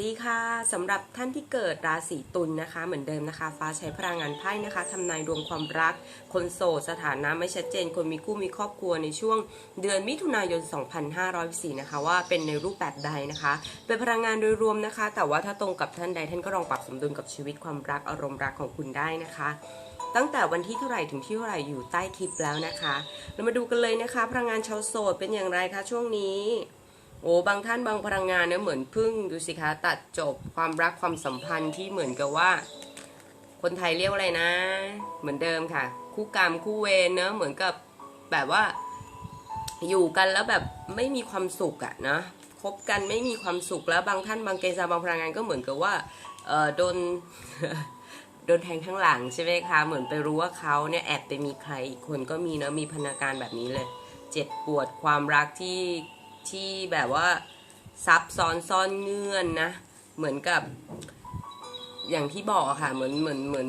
ดีค่ะสำหรับท่านที่เกิดราศีตุลนะคะ เหมือนเดิมนะคะ ฟ้าใช้พลังงานไพ่นะคะทำนายดวงความรัก คนโสดสถานะไม่ชัดเจน คนมีคู่มีครอบครัวในช่วงเดือนมิถุนายน 2504นะคะ ว่าเป็นในรูปแบบใดนะคะ เป็นพลังงานโดยรวมนะคะ แต่ว่าถ้าตรงกับท่านใดท่านก็ลองปรับสมดุลกับชีวิตความรักอารมณ์รักของคุณได้นะคะตั้งแต่วันที่เท่าไหร่ถึงที่เท่าไหร่อยู่ใต้คลิปแล้วนะคะ เรามาดูกันเลยนะคะ พลังงานชาวโสดเป็นอย่างไรคะช่วงนี้ โอ้บางท่านบางพลังงานเนี่ยเหมือนพึ่งดูสิคะตัดจบความรักความสัมพันธ์ที่เหมือนกับว่า คนไทยเรียกว่าอะไรนะ เหมือนเดิมค่ะ คู่กรรมคู่เวรเนอะเหมือนกับแบบว่า อยู่กันแล้วแบบไม่มีความสุขอะนะคบกันไม่มีความสุขแล้วบางท่านบางเกณฑ์บางพลังงานก็เหมือนกับว่าเออโดนโดนแทงข้างหลังใช่ไหมคะเหมือนไปรู้ว่าเขาเนี่ยแอบไปมีใครอีกคนก็มีเนะมีพนักงานแบบนี้เลย เจ็บปวดความรักที่ ที่แบบว่าซับซ้อนซ่อนเงื่อนนะ เหมือนกับ อย่างที่บอกค่ะ เหมือนเหมือนเหมือน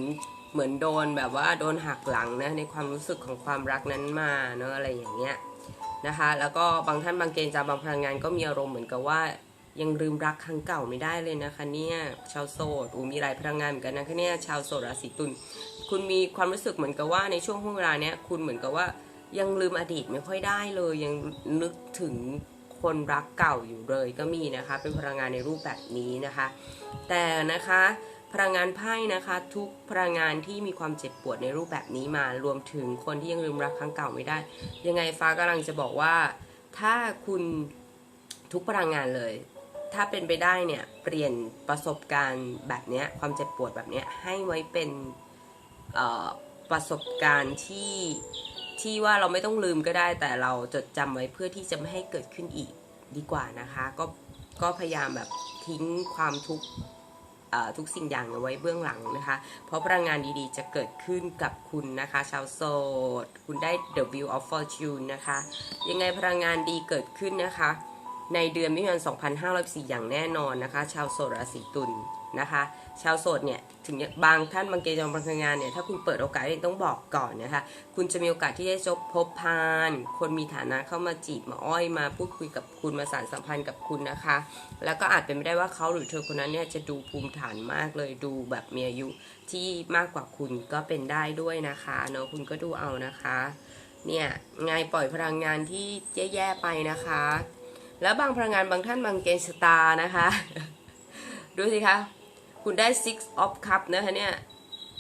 เหมือนโดนแบบว่าโดนหักหลังนะในความรู้สึกของความรักนั้นมาเนอะอะไรอย่างเงี้ยนะคะ แล้วก็บางท่านบางเกณฑ์จาบางพลังงานก็มีอารมณ์เหมือนกับว่ายังลืมรักครั้งเก่าไม่ได้เลยนะคะเนี่ยชาวโสดอูมีหลายพลังงานเหมือนกันนะคะเนี่ยชาวโสดราศีตุลคุณมีความรู้สึกเหมือนกับว่าในช่วงห่วงเวลาเนี้ยคุณเหมือนกับว่ายังลืมอดีตไม่ค่อยได้เลยยังนึกถึง คนรักเก่าอยู่เลยก็มีนะคะ เป็นพลังงานในรูปแบบนี้นะคะ แต่นะคะพลังงานไพ่นะคะ ทุกพลังงานที่มีความเจ็บปวดในรูปแบบนี้มารวมถึงคนที่ยังลืมรักครั้งเก่าไม่ได้ ยังไงฟ้ากำลังจะบอกว่า ถ้าคุณทุกพลังงานเลย ถ้าเป็นไปได้เนี่ยเปลี่ยนประสบการณ์แบบนี้ความเจ็บปวดแบบนี้ให้ไว้เป็นประสบการณ์ที่ ที่ว่าเราไม่ต้องลืมก็ได้ แต่เราจดจำไว้เพื่อที่จะไม่ให้เกิดขึ้นอีกดีกว่านะคะ ก็ก็พยายามแบบทิ้งความทุกข์ทุกสิ่งอย่างเอาไว้เบื้องหลังนะคะ เพราะพลังงานดีๆ จะเกิดขึ้นกับคุณนะคะ ชาวโสด คุณได้ The Wheel of Fortune นะคะ ยังไงพลังงานดีเกิดขึ้นนะคะ ในเดือนมิถุนายน2504อย่างแน่นอนนะคะ ชาวโสดราศีตุล นะคะ ชาวโสดเนี่ยถึงบางท่านบางเกณฑ์บางพลังงานเนี่ยถ้าคุณเปิดโอกาสต้องบอกก่อนนะคะคุณจะมีโอกาสที่จะจบพบพาน คนมีฐานะเข้ามาจีบมาอ้อยมาพูดคุยกับคุณมาสานสัมพันธ์กับคุณนะคะ แล้วก็อาจเป็นไม่ได้ว่าเขาหรือเธอคนนั้นเนี่ยจะดูภูมิฐานมากเลยดูแบบมีอายุที่มากกว่าคุณก็เป็นได้ด้วยนะคะเนาะคุณก็ดูเอานะคะเนี่ยไงปล่อยพลังงานที่แย่ๆไปนะคะ แล้วบางพลังงานบางท่านบางเกณฑ์สตาร์นะคะ ดูสิคะ คุณได้ six of cup นะคะเนี่ย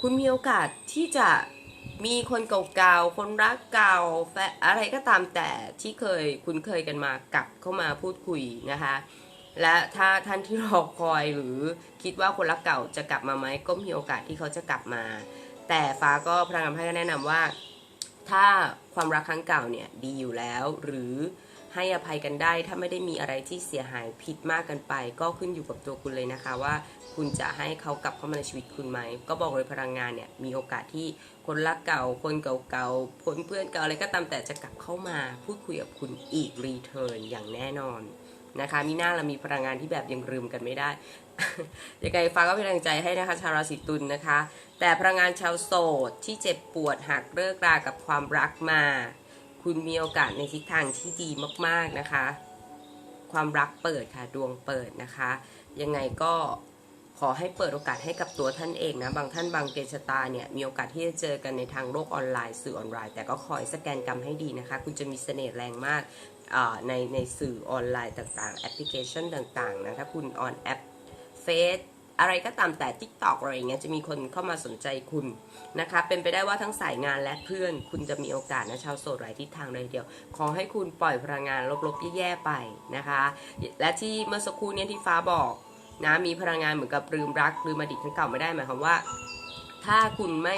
คุณมีโอกาสที่จะมีคนเก่าๆ คนรักเก่าแฟอะไรก็ตามแต่ที่เคยคุ้นเคยกันมากลับเข้ามาพูดคุยนะคะ และถ้าท่านที่รอคอยหรือคิดว่าคนรักเก่าจะกลับมาไหมก็มีโอกาสที่เขาจะกลับมา แต่ฟ้าก็พลังงานไพ่ก็แนะนำว่า ถ้าความรักครั้งเก่าเนี่ยดีอยู่แล้ว หรือให้อภัยกันได้ ถ้าไม่ได้มีอะไรที่เสียหายผิดมากกันไป ก็ขึ้นอยู่กับตัวคุณเลยนะคะว่า คุณจะให้เขากลับเข้ามาในชีวิตคุณไหม ก็บอกเลยพลังงานเนี่ยมีโอกาสที่คนรักเก่า คนเก่าๆคนเพื่อนเก่าอะไรก็ตามแต่จะกลับเข้ามาพูดคุยกับคุณอีกรีเทิร์นอย่างแน่นอนนะคะมีหน้าเรามีพลังงานที่แบบยังลืมกันไม่ได้ยังไงฟ้าก็เป็นกำลังใจให้นะคะชาวราศีตุลนะคะ แต่พลังงานชาวโสดที่เจ็บปวดหักเลิกรากับความรักมา คุณมีโอกาสในทิศทางที่ดีมากๆนะคะ ความรักเปิดค่ะดวงเปิดนะคะ ยังไงก็ ขอให้เปิดโอกาสให้กับตัวท่านเองนะ บางท่านบางเกณฑ์ชะตาเนี่ยมีโอกาสที่จะเจอกันในทางโลกออนไลน์สื่อออนไลน์ แต่ก็คอยสแกนกรรมให้ดีนะคะ คุณจะมีเสน่ห์แรงมากในในสื่อออนไลน์ต่างๆ แอปพลิเคชันต่างๆนะถ้าคุณออนแอปเฟซอะไรก็ตามแต่ TikTok อะไรอย่างเงี้ยจะมีคนเข้ามาสนใจคุณนะคะ เป็นไปได้ว่าทั้งสายงานและเพื่อน คุณจะมีโอกาสนะชาวโสดหลายทิศทางเลยเดียว ขอให้คุณปล่อยพลังงานลบๆแย่ๆไปนะคะ และที่เมื่อสักครู่เนี้ที่ฟ้าบอก นะมีพลังงานเหมือนกับลืมรักลืมอดีตครั้งเก่าไม่ได้หมายความว่า ถ้าคุณไม่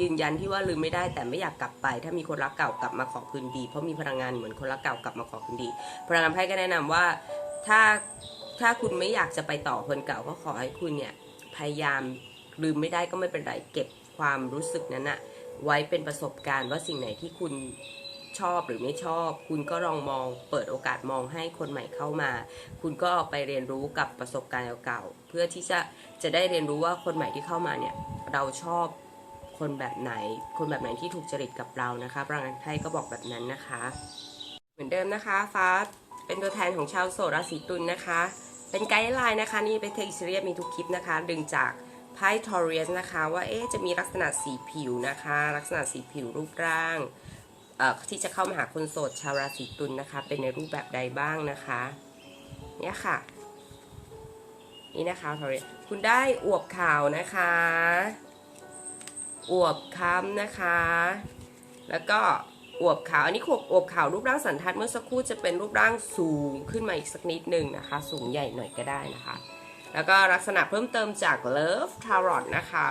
ยืนยันที่ว่าลืมไม่ได้ แต่ไม่อยากกลับไป ถ้ามีคนรักเก่ากลับมาขอคืนดี เพราะมีพลังงานเหมือนคนรักเก่ากลับมาขอคืนดี พลังงานไพ่ก็แนะนำว่าถ้าถ้าคุณไม่อยากจะไปต่อคนเก่าก็ขอให้คุณเนี่ยพยายามลืมไม่ได้ก็ไม่เป็นไรเก็บความรู้สึกนั้นอะไว้เป็นประสบการณ์ว่าสิ่งไหนที่คุณ ชอบหรือไม่ชอบ คุณก็ลองมองเปิดโอกาสมองให้คนใหม่เข้ามา คุณก็ไปเรียนรู้กับประสบการณ์เก่าๆเพื่อที่จะจะได้เรียนรู้ว่าคนใหม่ที่เข้ามาเนี่ยเราชอบคนแบบไหน คนแบบไหนที่ถูกจริตกับเรานะคะพลังงานไพ่ก็บอกแบบนั้นนะคะ เหมือนเดิมนะคะฟ้าเป็นตัวแทนของชาวโสดราศีตุลนะคะ เป็นไกด์ไลน์นะคะนี่เป็นเทคซีเรียสมีทุกคลิปนะคะ ดึงจากไพ่ทอเรียสนะคะว่าเอ๊จะมีลักษณะสีผิวนะคะ ลักษณะสีผิวรูปร่าง ที่จะเข้ามาหาคนโสดชาวราศีตุลนะคะ เป็นในรูปแบบใดบ้างนะคะ เนี่ยค่ะ นี่นะคะทอรีคุณได้อวบขาวนะคะ อวบค้ำนะคะ แล้วก็อวบขาวอันนี้ขวบอวบขาวรูปร่างสันทัดเมื่อสักครู่จะเป็นรูปร่างสูงขึ้นมาอีกสักนิดหนึ่งนะคะ สูงใหญ่หน่อยก็ได้นะคะ แล้วก็ลักษณะเพิ่มเติมจาก Love Tarot นะคะ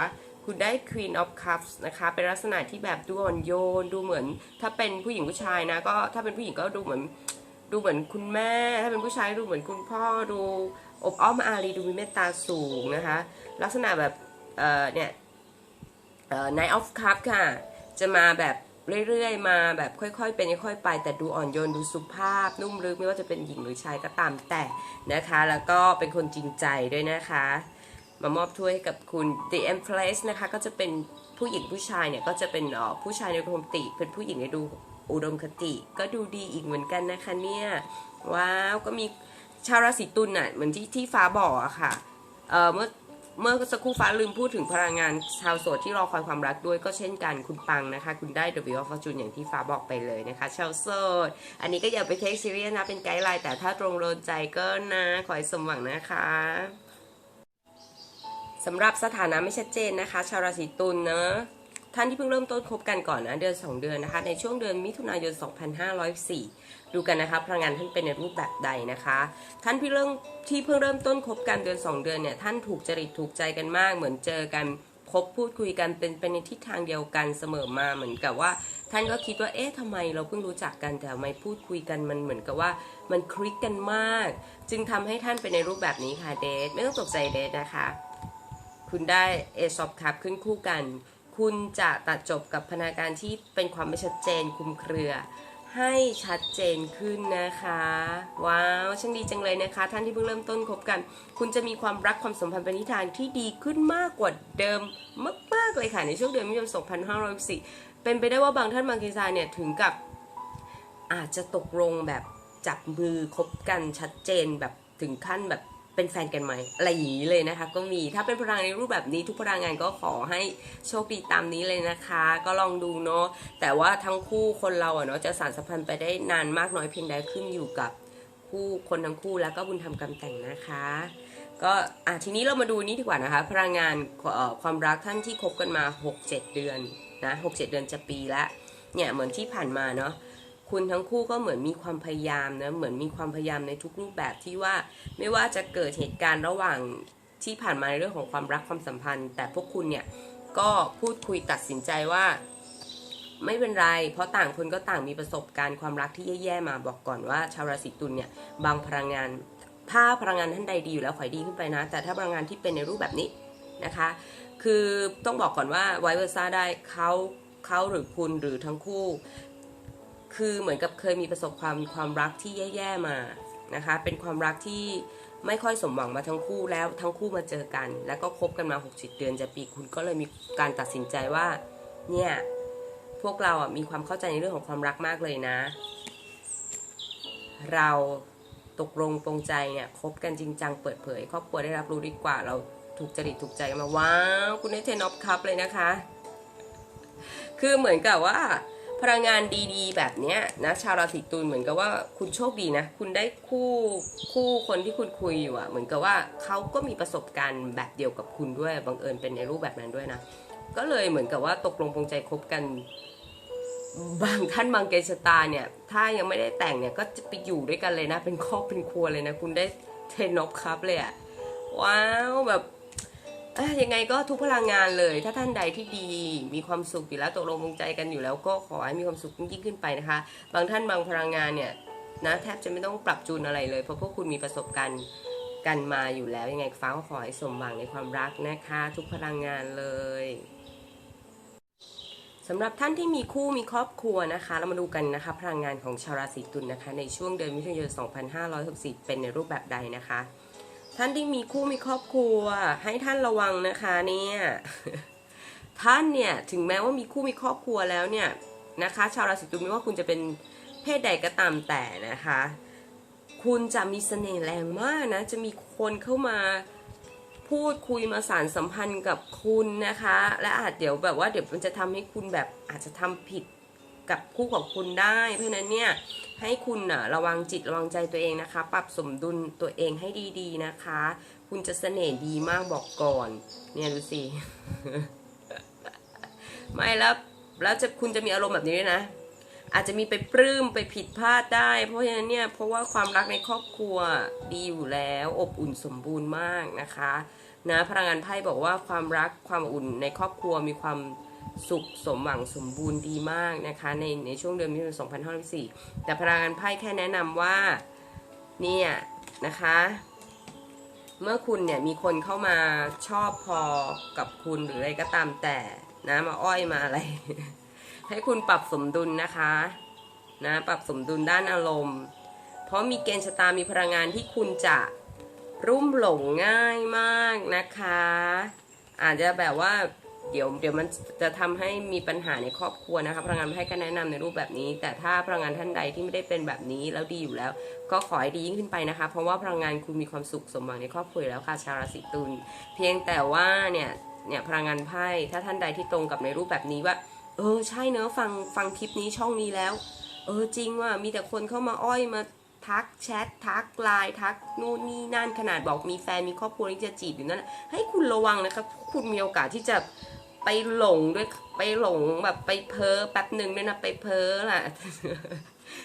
คุณได้ Queen of Cups นะคะ เป็นลักษณะที่แบบดูอ่อนโยน ดูเหมือน ถ้าเป็นผู้หญิงผู้ชายนะ ก็ถ้าเป็นผู้หญิงก็ดูเหมือน ดูเหมือนคุณแม่ ถ้าเป็นผู้ชายดูเหมือนคุณพ่อ ดูอบอ้อมอารี ดูมีเมตตาสูงนะคะ ลักษณะแบบ เอ่อ เนี่ยเอ่อ Knight of Cups ค่ะ จะมาแบบเรื่อยๆ มาแบบค่อยๆ เป็นค่อยๆ ไป แต่ดูอ่อนโยน ดูสุภาพ นุ่มลึก ไม่ว่าจะเป็นหญิงหรือชายก็ตามแต่นะคะ แล้วก็เป็นคนจริงใจด้วยนะคะ มามอบถ้วยให้กับคุณ The Empress นะคะ ก็จะเป็นผู้หญิงผู้ชายเนี่ย ก็จะเป็นออผู้ชายในโรแมติ เป็นผู้หญิงในดูอุดมคติ ก็ดูดีอีกเหมือนกันนะคะเนี่ย ว้าว ก็มีชาวราศีตุลน่ะเหมือนที่ที่ฟ้าบอกอะค่ะเอ่อเมื่อเมื่อสักครู่ฟ้าลืมพูดถึงพลังงานชาวโสดที่รอคอยความรักด้วยก็เช่นกันคุณปังนะคะ คุณได้ W of Fortune อย่างที่ฟ้าบอกไปเลยนะคะ ชาวโสด อันนี้ก็อย่าไปเทคซีเรียสนะ เป็นไกด์ไลน์แต่ถ้าตรงโดนใจก็นะ ขอให้สมหวังนะคะ สำหรับสถานะไม่ชัดเจนนะคะ ชาวราศีตุลเนอะท่านที่เพิ่งเริ่มต้นคบกันก่อนนะเดือน 2 เดือนนะคะ ในช่วงเดือนมิถุนายน 2504 ดูกันนะคะพลังงานท่านเป็นในรูปแบบใดนะคะ ท่านที่เริ่มที่เพิ่งเริ่มต้นคบกันเดือน 2 เดือนเนี่ยท่านถูกจริตถูกใจกันมาก เหมือนเจอกันพบพูดคุยกันเป็นไปในทิศทางเดียวกันเสมอมาเหมือนกับว่า ท่านก็คิดว่าเอ๊ะทำไมเราเพิ่งรู้จักกันแต่ทำไมพูดคุยกันมันเหมือนกับว่ามันคลิกกันมาก จึงทำให้ท่านเป็นในรูปแบบนี้ค่ะเดทไม่ต้องตกใจเดทนะคะ คุณได้เอซอฟคับขึ้นคู่กัน คุณจะตัดจบกับพนักงานที่เป็นความไม่ชัดเจนคุมเครือ ให้ชัดเจนขึ้นนะคะ ว้าวช่างดีจังเลยนะคะ ท่านที่เพิ่งเริ่มต้นคบกัน คุณจะมีความรักความสัมพันธ์เป็นทิศทางที่ดีขึ้นมากกว่าเดิมมากๆเลยค่ะในช่วงเดือนมิถุนายน2564เป็นไปได้ว่าบางท่านบางเคสาเนี่ยถึงกับอาจจะตกลงแบบจับมือคบกันชัดเจนแบบถึงขั้นแบบ เป็นแฟนกันไหมอะไรอย่างนี้เลยนะคะ ก็มีถ้าเป็นพลังในรูปแบบนี้ทุกพลังงานก็ขอให้โชคดีตามนี้เลยนะคะ ก็ลองดูเนาะแต่ว่าทั้งคู่คนเราอะเนาะจะสานสัมพันธ์ไปได้นานมากน้อยเพียงใดขึ้นอยู่กับคู่คนทั้งคู่แล้วก็บุญธรรมกรรมแต่งนะคะ ก็อะทีนี้เรามาดูนี่ดีกว่านะคะ พลังงานความรักท่านที่คบกันมา 6-7 เดือนนะ6-7เดือนจะปีละเนี่ยเหมือนที่ผ่านมาเนาะ คุณทั้งคู่ก็เหมือนมีความพยายามนะเหมือนมีความพยายามในทุกรูปแบบที่ว่าไม่ว่าจะเกิดเหตุการณ์ระหว่างที่ผ่านมาในเรื่องของความรักความสัมพันธ์ แต่พวกคุณเนี่ยก็พูดคุยตัดสินใจว่า ไม่เป็นไร เพราะต่างคนก็ต่างมีประสบการณ์ความรักที่แย่ๆมาบอกก่อนว่า ชาวราศีตุลเนี่ยบางพลังงาน ถ้าพลังงานท่านใดดีอยู่แล้วขอให้ดีขึ้นไปนะ แต่ถ้าพลังงานที่เป็นในรูปแบบนี้นะคะ คือต้องบอกก่อนว่าไวเวอร์ซ่าได้เขาเขาหรือคุณหรือทั้งคู่ คือเหมือนกับเคยมีประสบความความรักที่แย่ๆมานะคะ เป็นความรักที่ไม่ค่อยสมหวังมาทั้งคู่แล้วทั้งคู่มาเจอกัน แล้วก็คบกันมา60เดือนจะปีคุณก็เลยมีการตัดสินใจว่าเนี่ยพวกเราอะมีความเข้าใจในเรื่องของความรักมากเลยนะ เราตกลงปรงใจเนี่ยคบกันจริงจังเปิดเผย ครอบครัวได้รับรู้ดีกว่าเราถูกจริตถูกใจกันมาว้าวคุณได้เทนอฟคัพเลยนะคะ คือเหมือนกับว่า พลังงานดีๆ แบบเนี้ยนะชาวราศีตุลเหมือนกับว่าคุณโชคดีนะ คุณได้คู่คู่คนที่คุณคุยอยู่อะเหมือนกับว่าเขาก็มีประสบการณ์แบบเดียวกับคุณด้วยบังเอิญเป็นในรูปแบบนั้นด้วยนะก็เลยเหมือนกับว่าตกลงปรงใจคบกัน บางท่านบางเกชตาเนี่ย ถ้ายังไม่ได้แต่งเนี่ยก็จะไปอยู่ด้วยกันเลยนะ เป็นครอบเป็นครัวเลยนะ คุณได้เทนอฟครับเลยอะว้าวแบบ ยังไงก็ทุกพลังงานเลย ถ้าท่านใดที่ดี มีความสุขอยู่แล้วตกลงปรงใจกันอยู่แล้ว ก็ขอให้มีความสุขยิ่งขึ้นไปนะคะ บางท่านบางพลังงานเนี่ยนะแทบจะไม่ต้องปรับจูนอะไรเลย เพราะพวกคุณมีประสบการณ์กันมาอยู่แล้ว ยังไงฟ้าก็ขอให้สมหวังในความรักนะคะ ทุกพลังงานเลยสำหรับท่านที่มีคู่มีครอบครัวนะคะ เรามาดูกันนะคะ พลังงานของชาวราศีตุลนะคะ ในช่วงเดือนมิถุนายน 2564 เป็นในรูปแบบใดนะคะ ท่านที่มีคู่มีครอบครัว ให้ท่านระวังนะคะเนี่ย ท่านเนี่ยถึงแม้ว่ามีคู่มีครอบครัวแล้วเนี่ยนะคะ ชาวราศีตุลไม่ว่าคุณจะเป็นเพศใดก็ตามแต่นะคะ คุณจะมีเสน่ห์แรงมากนะ จะมีคนเข้ามาพูดคุยมาสารสัมพันธ์กับคุณนะคะ และอาจเดี๋ยวแบบว่าเดี๋ยวมันจะทำให้คุณแบบอาจจะทำผิด กับคู่ของคุณได้ เพราะนั้นเนี่ยให้คุณนะระวังจิตระวังใจตัวเองนะคะ ปรับสมดุลตัวเองให้ดีๆนะคะ คุณจะเสน่ห์ดีมากบอกก่อน เนี่ยดูสิไม่แล้วแล้วจะคุณจะมีอารมณ์แบบนี้ด้วยนะ อาจจะมีไปปลื้มไปผิดพลาดได้ เพราะฉะนั้นเนี่ยเพราะว่าความรักในครอบครัวดีอยู่แล้ว อบอุ่นสมบูรณ์มากนะคะนะพลังงานไพ่บอกว่าความรักความอุ่นในครอบครัวมีความ สุขสมหวังสมบูรณ์ดีมากนะคะในในช่วงเดือนมิถุนายน2564แต่พลังงานไพ่แค่แนะนำว่าเนี่ยนะคะ เมื่อคุณเนี่ยมีคนเข้ามาชอบพอกับคุณหรืออะไรก็ตามแต่นะมาอ้อยมาอะไร ให้คุณปรับสมดุลนะคะนะปรับสมดุลด้านอารมณ์ เพราะมีเกณฑ์ชะตามีพลังงานที่คุณจะรุ่มหลงง่ายมากนะคะ อาจจะแบบว่า เดี๋ยวเดี๋ยวมันจะทำให้มีปัญหาในครอบครัวนะคะพลังงานให้ก็แนะนำในรูปแบบนี้ แต่ถ้าพลังงานท่านใดที่ไม่ได้เป็นแบบนี้แล้วดีอยู่แล้ว ก็ขอให้ดียิ่งขึ้นไปนะคะ เพราะว่าพลังงานคุณมีความสุขสมหวังในครอบครัวแล้วค่ะชาวราศีตุลเพียงแต่ว่าเนี่ยเนี่ยพลังงานไพ่ถ้าท่านใดที่ตรงกับในรูปแบบนี้ว่า เออใช่เนอะฟังฟังคลิปนี้ช่องนี้แล้ว เออจริงว่ามีแต่คนเข้ามาอ้อยมาทักแชททักไลน์ทักนู่นนี่นั่นขนาดบอกมีแฟนมีครอบครัวที่จะจีบอยู่นั่นให้คุณระวังนะครับ คุณมีโอกาสที่จะ ไปหลงด้วยไปหลงแบบไปเพ้อแป๊บหนึ่งด้วยนะไปเพ้อล่ะ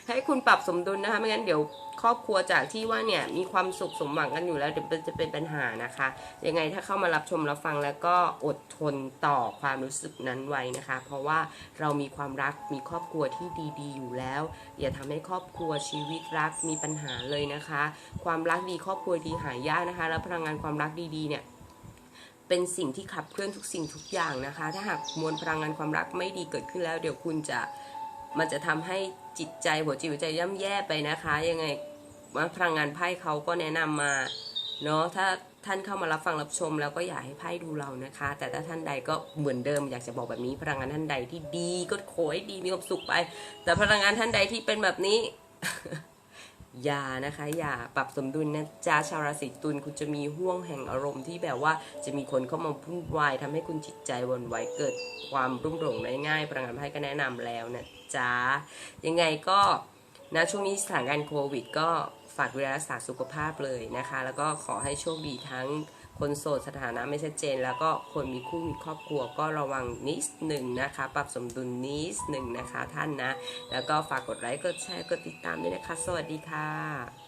ให้คุณปรับสมดุลนะคะ ไม่งั้นเดี๋ยวครอบครัวจากที่ว่าเนี่ยมีความสุขสมหวังกันอยู่แล้วเดี๋ยวจะเป็นปัญหานะคะ ยังไงถ้าเข้ามารับชมรับฟังแล้วก็อดทนต่อความรู้สึกนั้นไว้นะคะ เพราะว่าเรามีความรักมีครอบครัวที่ดีๆ อยู่แล้ว อย่าทำให้ครอบครัวชีวิตรักมีปัญหาเลยนะคะ ความรักดีครอบครัวดีหายากนะคะ แล้วพลังงานความรักดีๆเนี่ย เป็นสิ่งที่ขับเคลื่อนทุกสิ่งทุกอย่างนะคะ ถ้าหากมวลพลังงานความรักไม่ดีเกิดขึ้นแล้ว เดี๋ยวคุณจะมันจะทำให้จิตใจหัวจิตหัวใจย่ำแย่ไปนะคะ ยังไงว่าพลังงานไพ่เขาก็แนะนำมาเนาะถ้าท่านเข้ามารับฟังรับชม แล้วก็อยากให้ไพ่ดูเรานะคะ แต่ถ้าท่านใดก็เหมือนเดิมอยากจะบอกแบบนี้พลังงานท่านใดที่ดีก็ขอให้ดีมีความสุขไป แต่พลังงานท่านใดที่เป็นแบบนี้ อย่านะคะ อย่าปรับสมดุลนะจ้าชาวราศีตุลคุณจะมีห่วงแห่งอารมณ์ที่แบบว่าจะมีคนเข้ามาพุ่นวายทำให้คุณจิตใจวนไหวเกิดความรุ่มหลงได้ง่ายพลังงานไพ่ก็แนะนำแล้วนะจ๊ะยังไงก็นะช่วงนี้สถานการณ์โควิด ก็ฝากดูแลรักษาสุขภาพเลยนะคะ แล้วก็ขอให้โชคดีทั้ง คนโสดสถานะไม่ชัดเจน แล้วก็คนมีคู่มีครอบครัวก็ระวังนิดหนึ่งนะคะ ปรับสมดุลนิดหนึ่งนะคะท่านนะ แล้วก็ฝากกดไลค์กดแชร์กดติดตามด้วยนะคะ สวัสดีค่ะ